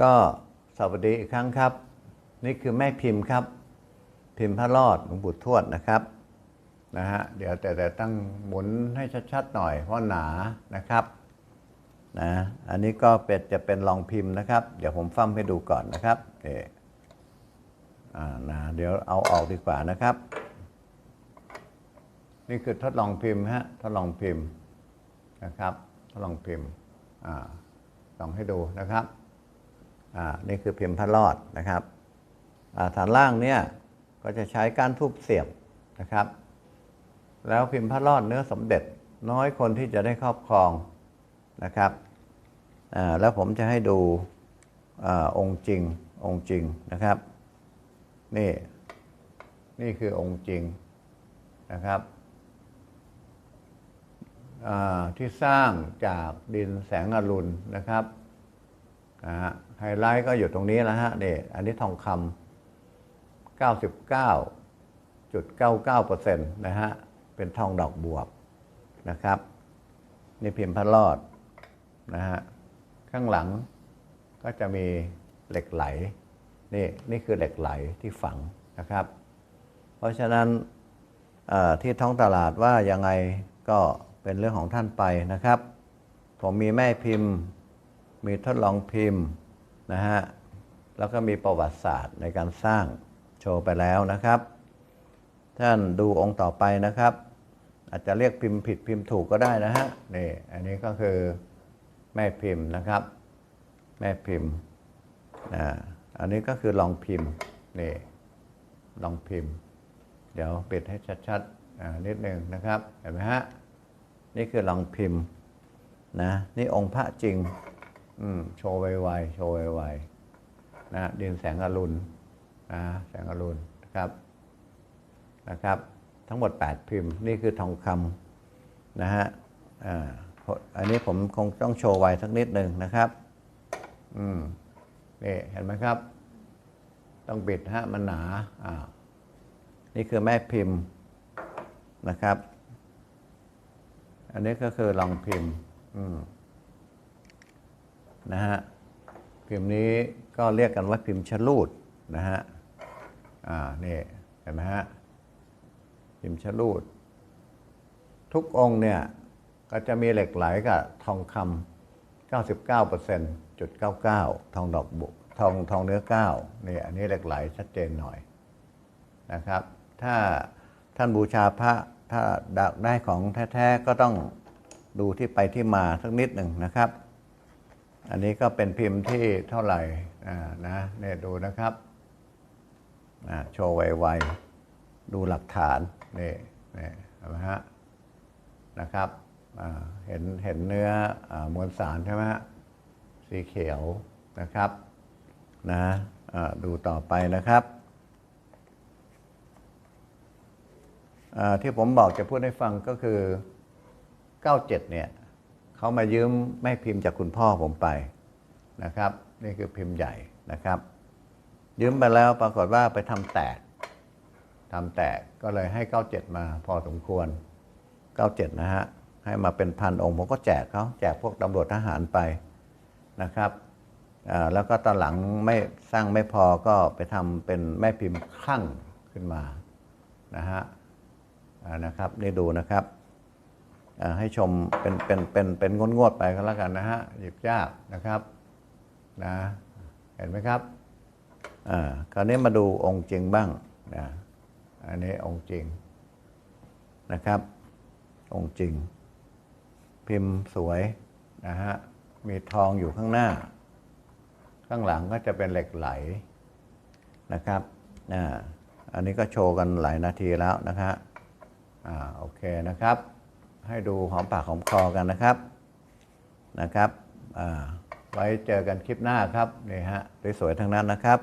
ก็สวัสดีอีกครั้งครับ นี่คือแม่พิมพ์ครับ พิมพ์พระรอดหลวงปู่ทวดนะครับนะฮะเดี๋ยวแต่แต่ตั้งหมุนให้ชัดๆหน่อยเพราะหนานะครับนะอันนี้ก็เป็นจะเป็นลองพิมพ์นะครับ เดี๋ยวผมฟั่มให้ดูก่อนนะครับเอออ่านะเดี๋ยวเอาออกดีกว่านะครับ นี่คือทดลองพิมพ์ฮะทดลองพิมพ์นะครับ ทดลองพิมพ์อ่าลองให้ดูนะครับ นี่คือพิมพ์พระรอดนะครับฐานล่างเนี่ยก็จะใช้ก้านทูบเสียบนะครับ แล้วพิมพ์พระรอดเนื้อสมเด็จน้อยคนที่จะได้ครอบครองนะครับอ่าแล้วผมจะให้ดูอองค์จริงองค์จริงนะครับนี่นี่คือองค์จริงนะครับอ่าที่สร้างจากดินแสงอรุณนะครับนะฮะ ไฮไลท์ก็อยู่ตรงนี้แล้วฮะนี่อันนี้ทองคำ99.99%นะฮะ เป็นทองดอกบวบนะครับ นี่พิมพ์พระรอดนะฮะ ข้างหลังก็จะมีเหล็กไหล นี่นี่คือเหล็กไหลที่ฝังนะครับ เพราะฉะนั้นที่ท้องตลาดว่ายังไงก็เป็นเรื่องของท่านไปนะครับ ผมมีแม่พิมพ์ มีทดลองพิมพ์ นะฮะแล้วก็มีประวัติศาสตร์ในการสร้างโชว์ไปแล้วนะครับ ท่านดูองค์ต่อไปนะครับ อาจจะเรียกพิมพ์ผิดพิมพ์ถูกก็ได้นะฮะนี่อันนี้ก็คือแม่พิมพ์นะครับ แม่พิมพ์นะอันนี้ก็คือลองพิมพ์นี่ลองพิมพ์ เดี๋ยวปิดให้ชัดๆอ่านิดนึงนะครับเห็นไหมฮะนี่คือลองพิมพ์นะนี่องค์พระจริง อืมโชว์ไวๆโชว์ไวๆนะดินแสงอรุณนะแสงอรุณนะครับนะครับ ทั้งหมด 8 พิมพ์ นี่คือทองคำนะฮะอ่าอันนี้ผมคงต้องโชว์ไวสักนิดหนึ่งนะครับ อืมนี่เห็นไหมครับ ต้องบิดฮะมันหนาอ่านี่คือแม่พิมพ์นะครับ อันนี้ก็คือลองพิมพ์ อืม นะฮะพิมพ์นี้ก็เรียกกันว่าพิมพ์ชลูดนะฮะอ่านี่เห็นไหมฮะพิมพ์ชลูด ทุกองค์เนี่ยก็จะมีเหล็กไหลกับทองคำ99%จุด99 ทองดอกบุทองทองเนื้อ9นี่อันนี้เหล็กไหลชัดเจนหน่อยนะครับ ถ้าท่านบูชาพระถ้าได้ของแท้ ๆ ก็ต้องดูที่ไปที่มาสักนิดหนึ่งนะครับ อันนี้ก็เป็นพิมพ์ที่เท่าไหร่นะเนี่ยดูนะครับโชว์ไวๆดูหลักฐานนี่นี่เห็นไหมฮะนะครับเห็นเห็นเนื้ออมวลสารใช่ไหมฮะสีเขียวนะครับนะดูต่อไปนะครับที่ผมบอกจะพูดให้ฟังก็คือ 97 เนี่ย เขามายืมแม่พิมพ์จากคุณพ่อผมไปนะครับ นี่คือพิมพ์ใหญ่นะครับ ยืมไปแล้วปรากฏว่าไปทำแตกทำแตกก็เลยให้ 97 มาพอสมควร 97 นะฮะ ให้มาเป็นพันองค์ผมก็แจกเขาแจกพวกตำรวจทหารไปนะครับแล้วก็ตอนหลังไม่สร้างไม่พอก็ไปทำเป็นแม่พิมพ์คลั่งขึ้นมานะฮะนะครับนี่ดูนะครับ ให้ชมเป็นเป็นเป็นเป็นงดงดไปก็แล้วกันนะฮะหยิบยากนะครับนะเห็นไหมครับอ่าคราวนี้มาดูองค์จริงบ้างนะอันนี้องค์จริงนะครับ องค์จริง พิมพ์สวยนะฮะมีทองอยู่ข้างหน้า ข้างหลังก็จะเป็นเหล็กไหลนะครับอ่าอันนี้ก็โชว์กันหลายนาทีแล้วนะครับอ่าโอเคนะครับ ให้ดูหอมปากหอมคอกันนะครับนะครับไว้เจอกันคลิปหน้าครับนี่ฮะสวยๆทั้งนั้นนะครับ